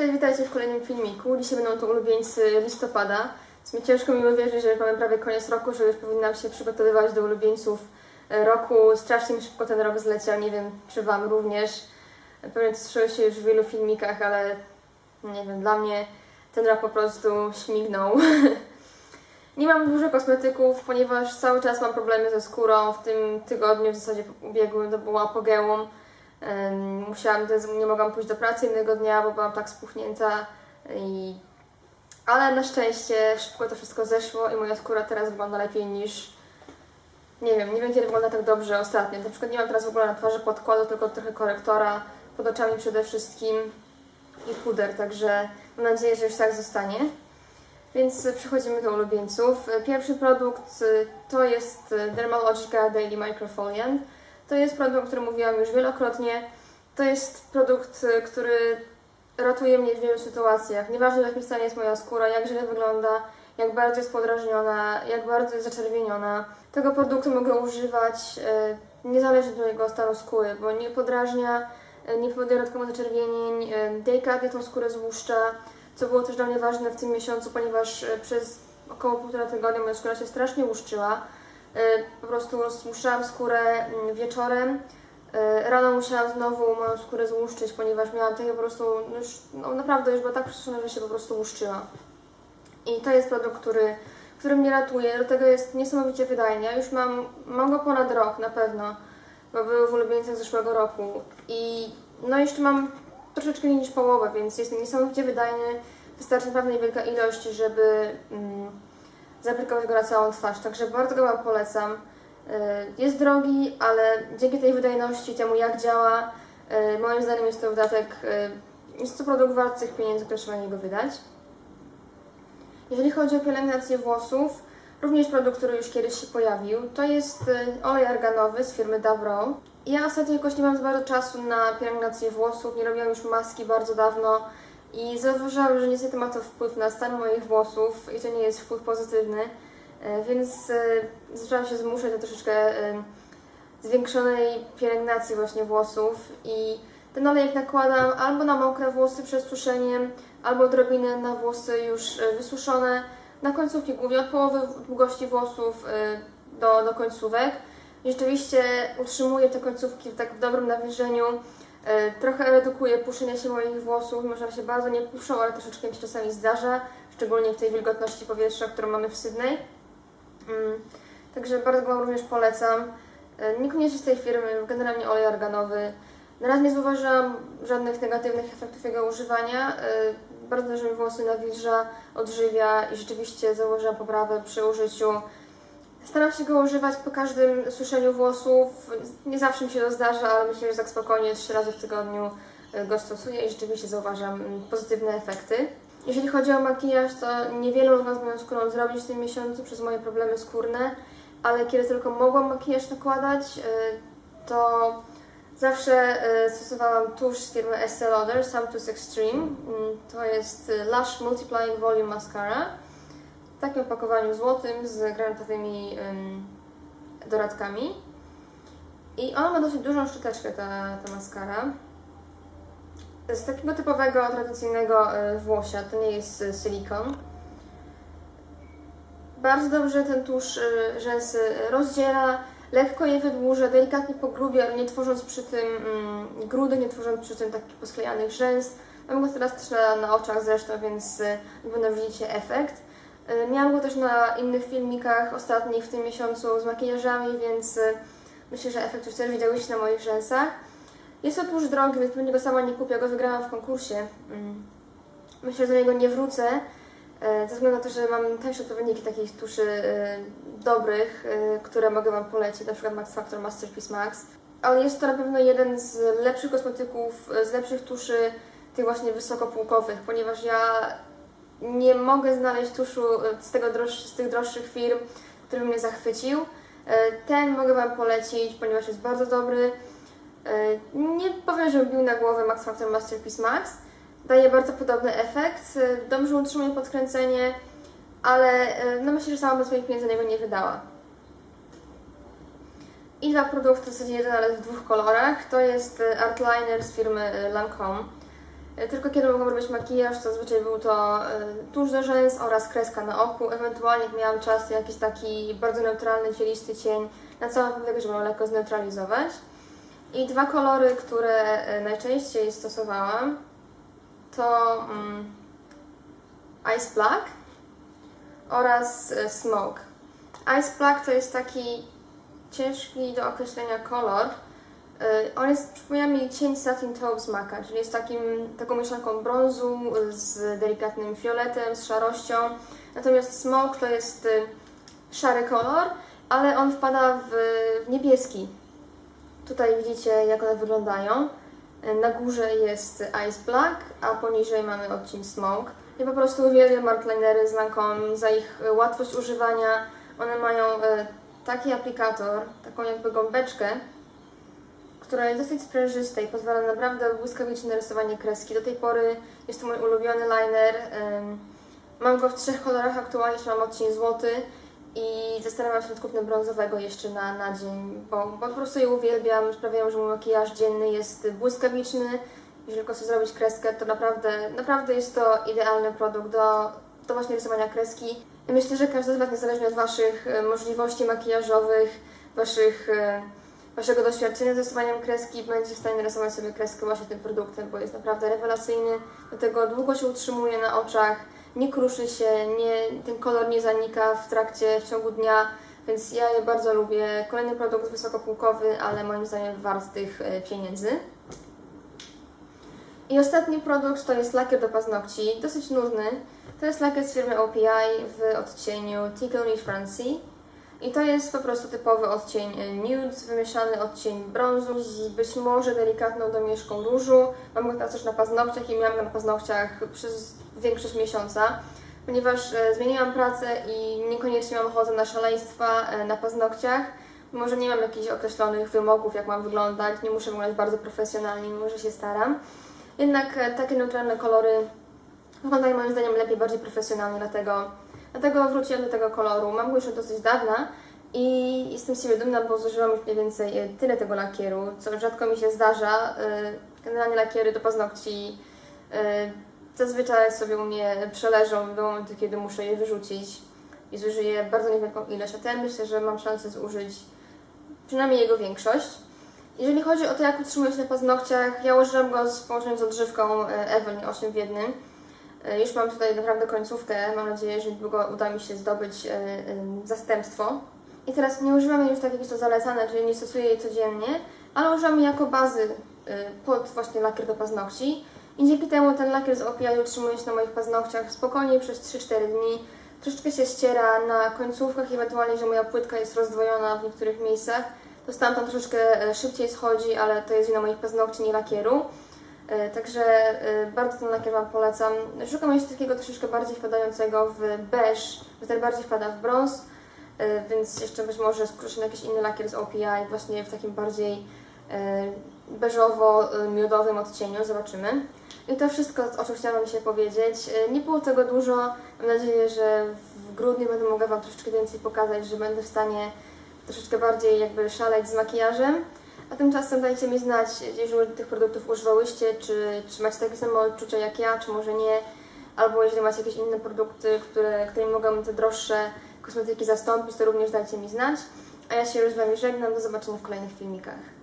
Cześć, witajcie w kolejnym filmiku. Dzisiaj będą to ulubieńcy listopada. Sumie ciężko mi uwierzyć, że mamy prawie koniec roku, że już powinnam się przygotowywać do ulubieńców e, roku. Strasznie mi szybko ten rok zleciał, nie wiem czy Wam również. Pewnie to słyszałem się już w wielu filmikach, ale nie wiem, dla mnie ten rok po prostu śmignął. Nie mam dużo kosmetyków, ponieważ cały czas mam problemy ze skórą. W tym tygodniu w zasadzie ubiegłym to było apogeum. Musiałam, nie mogłam pójść do pracy innego dnia, bo byłam tak spuchnięta. I... Ale na szczęście szybko to wszystko zeszło i moja skóra teraz wygląda lepiej niż... Nie wiem, nie wiem kiedy wygląda tak dobrze ostatnio. Na przykład nie mam teraz w ogóle na twarzy podkładu, tylko trochę korektora, pod oczami przede wszystkim i puder, także mam nadzieję, że już tak zostanie. Więc przechodzimy do ulubieńców. Pierwszy produkt to jest Dermalogica Daily Microfoliant. To jest produkt, o którym mówiłam już wielokrotnie. To jest produkt, y, który ratuje mnie w wielu sytuacjach. Nieważne w jakim stanie jest moja skóra, jak źle wygląda, jak bardzo jest podrażniona, jak bardzo jest zaczerwieniona. Tego produktu mogę używać y, niezależnie od mojego stanu skóry, bo nie podrażnia, y, nie powoduje dodatkowo zaczerwienień, delikatnie tą skórę złuszcza, co było też dla mnie ważne w tym miesiącu, ponieważ przez około półtora tygodnia moja skóra się strasznie łuszczyła. Y, Po prostu rozmuszałam skórę mm, wieczorem, y, rano musiałam znowu moją skórę złuszczyć, ponieważ miałam takie po prostu, no już, no naprawdę już była tak przesuszona, że się po prostu łuszczyła. I to jest produkt, który, który mnie ratuje, do tego jest niesamowicie wydajny. Ja już mam, mam go ponad rok na pewno, bo był w ulubieńcach zeszłego roku. I no jeszcze mam troszeczkę mniej niż połowę, więc jest niesamowicie wydajny. Wystarczy naprawdę niewielka ilość, żeby mm, zaaplikować go na całą twarz. Także bardzo go Wam polecam. Y, Jest drogi, ale dzięki tej wydajności, temu jak działa, y, moim zdaniem jest to wydatek, y, jest to produkt wart tych pieniędzy, które trzeba na niego wydać. Jeżeli chodzi o pielęgnację włosów, również produkt, który już kiedyś się pojawił, to jest olej arganowy z firmy Davro. Ja ostatnio jakoś nie mam za bardzo czasu na pielęgnację włosów, nie robiłam już maski bardzo dawno i zauważyłam, że niestety ma to wpływ na stan moich włosów i to nie jest wpływ pozytywny, y, więc y, zaczęłam się zmuszać do troszeczkę y, zwiększonej pielęgnacji właśnie włosów i ten olejek nakładam albo na mokre włosy przed suszeniem, albo odrobinę na włosy już wysuszone, na końcówki, głównie od połowy długości włosów do, do końcówek. I rzeczywiście utrzymuję te końcówki tak w dobrym nawilżeniu, trochę redukuje puszczenie się moich włosów, mimo że się bardzo nie puszczą, ale troszeczkę mi się czasami zdarza, szczególnie w tej wilgotności powietrza, którą mamy w Sydney. Mm, Także bardzo Wam również polecam. Y, Niekoniecznie z tej firmy, generalnie olej arganowy. Na razie nie zauważyłam żadnych negatywnych efektów jego używania. Y, Bardzo dobrze mi włosy nawilża, odżywia i rzeczywiście zauważyłam poprawę przy użyciu. Staram się go używać po każdym suszeniu włosów. Nie zawsze mi się to zdarza, ale myślę, że tak spokojnie trzy razy w tygodniu y, go stosuję i rzeczywiście zauważam mm, pozytywne efekty. Jeżeli chodzi o makijaż, to niewiele mogłam z moją skórą zrobić w tym miesiącu przez moje problemy skórne, ale kiedy tylko mogłam makijaż nakładać, y, to zawsze y, stosowałam tusz z firmy Estée Lauder, Samtus Extreme. Mm, To jest Lush Multiplying Volume Mascara w takim opakowaniu złotym z granatowymi ym, doradkami. I ona ma dosyć dużą szczoteczkę, ta, ta maskara. Z takiego typowego, tradycyjnego y, włosia, to nie jest y, silikon. Bardzo dobrze ten tusz y, rzęsy rozdziela, lekko je wydłuża, delikatnie pogrubia, nie tworząc przy tym mm, grudy, nie tworząc przy tym takich posklejanych rzęs. Mam go teraz też na, na oczach zresztą, więc na pewno widzicie efekt. Y, Miałam go też na innych filmikach ostatnich w tym miesiącu z makijażami, więc y, myślę, że efekt już też widziałyście na moich rzęsach. Jest to drogi, więc pewnie go sama nie kupię, go wygrałam w konkursie. Mm. Myślę, że do niego nie wrócę, e, ze względu na to, że mam tańsze odpowiedniki takich tuszy e, dobrych, e, które mogę Wam polecić, na przykład Max Factor Masterpiece Max. Ale jest to na pewno jeden z lepszych kosmetyków, e, z lepszych tuszy tych właśnie wysokopółkowych, ponieważ ja nie mogę znaleźć tuszu e, z, tego droższy, z tych droższych firm, który mnie zachwycił. E, Ten mogę Wam polecić, ponieważ jest bardzo dobry. E, Nie powiem, że bił na głowę Max Factor Masterpiece Max. Daje bardzo podobny efekt. Dobrze utrzymuje podkręcenie, ale no myślę, że sama bym swoich pieniędzy na niego nie wydała. I dwa produkty, w zasadzie jeden, ale w dwóch kolorach. To jest e, Art Liner z firmy Lancome. E, Tylko kiedy mogłam robić makijaż, to zazwyczaj był to e, tusz do rzęs oraz kreska na oku. Ewentualnie jak miałam czas, jakiś taki bardzo neutralny, cielisty cień na całą powiekę, żeby ją lekko zneutralizować. I dwa kolory, które e, najczęściej stosowałam, to mm, Ice Black oraz e, Smoke. Ice Black to jest taki ciężki do określenia kolor. E, On jest, przypomina mi cień Satin Taupe z Maka, czyli jest takim, taką mieszanką brązu z delikatnym fioletem, z szarością. Natomiast Smoke to jest e, szary kolor, ale on wpada w, w niebieski. Tutaj widzicie, jak one wyglądają. E, Na górze jest Ice Black, a poniżej mamy odcień Smoke. Ja po prostu uwielbiam mark linery z Lancome za ich e, łatwość używania. One mają e, taki aplikator, taką jakby gąbeczkę, która jest dosyć sprężysta i pozwala naprawdę błyskawicznie na rysowanie kreski. Do tej pory jest to mój ulubiony liner. Mam go w trzech kolorach aktualnie, jeszcze mam odcień złoty i zastanawiam się nad kupnem brązowego jeszcze na, na dzień, bo, bo po prostu je uwielbiam, sprawiają, że mój makijaż dzienny jest błyskawiczny. Jeżeli tylko chcę zrobić kreskę, to naprawdę, naprawdę jest to idealny produkt do, do właśnie rysowania kreski. Myślę, że każdy z Was, niezależnie od Waszych e, możliwości makijażowych, Waszych, e, Waszego doświadczenia z rysowaniem kreski, będzie w stanie rysować sobie kreskę właśnie tym produktem, bo jest naprawdę rewelacyjny. Do tego długo się utrzymuje na oczach, nie kruszy się, nie, ten kolor nie zanika w trakcie, w ciągu dnia, więc ja je bardzo lubię. Kolejny produkt wysokopółkowy, ale moim zdaniem wart tych e, pieniędzy. I ostatni produkt to jest lakier do paznokci, dosyć nudny. To jest lakier z firmy OPI w odcieniu Tickle Me. I to jest po prostu typowy odcień nude, wymieszany odcień brązu z być może delikatną domieszką różu. Mam go teraz też na paznokciach i miałam go na paznokciach przez większość miesiąca, ponieważ e, zmieniłam pracę i niekoniecznie mam ochotę na szaleństwa e, na paznokciach. Może nie mam jakichś określonych wymogów, jak mam wyglądać, nie muszę wyglądać bardzo profesjonalnie, mimo że się staram. Jednak takie neutralne kolory wyglądają moim zdaniem lepiej, bardziej profesjonalnie, dlatego, dlatego wróciłam do tego koloru. Mam go już od dosyć dawna i jestem z siebie dumna, bo zużyłam już mniej więcej e, tyle tego lakieru, co rzadko mi się zdarza. E, Generalnie lakiery do paznokci e, zazwyczaj sobie u mnie przeleżą do momentu, kiedy muszę je wyrzucić i zużyję bardzo niewielką ilość, a ten myślę, że mam szansę zużyć przynajmniej jego większość. Jeżeli chodzi o to, jak utrzymuję się na paznokciach, ja użyłam go z połączeniem z odżywką Evelyn 8 w jednym. E, Już mam tutaj naprawdę końcówkę, mam nadzieję, że niedługo uda mi się zdobyć e, zastępstwo. I teraz nie używam jej już tak jak jest to zalecane, czyli nie stosuję jej codziennie, ale używam jej jako bazy e, pod właśnie lakier do paznokci. I dzięki temu ten lakier z OPI utrzymuje się na moich paznokciach spokojnie przez 3-4 dni. Troszeczkę się ściera na końcówkach, ewentualnie, że moja płytka jest rozdwojona w niektórych miejscach. To tam tam troszeczkę szybciej schodzi, ale to jest wina moich paznokci, nie lakieru. E, Także e, bardzo ten lakier Wam polecam. Szukam jeszcze takiego troszeczkę bardziej wpadającego w beż, bo ten bardziej wpada w brąz, e, więc jeszcze być może skuszę na jakiś inny lakier z OPI, właśnie w takim bardziej beżowo-miodowym odcieniu, zobaczymy. I to wszystko, o czym chciałam dzisiaj powiedzieć. Nie było tego dużo, mam nadzieję, że w grudniu będę mogła Wam troszeczkę więcej pokazać, że będę w stanie troszeczkę bardziej jakby szaleć z makijażem. Tymczasem dajcie mi znać, jeżeli tych produktów używałyście, czy, czy macie takie same odczucia jak ja, czy może nie. Albo jeżeli macie jakieś inne produkty, które, którymi mogą te droższe kosmetyki zastąpić, to również dajcie mi znać. A ja się już z Wami żegnam, do zobaczenia w kolejnych filmikach.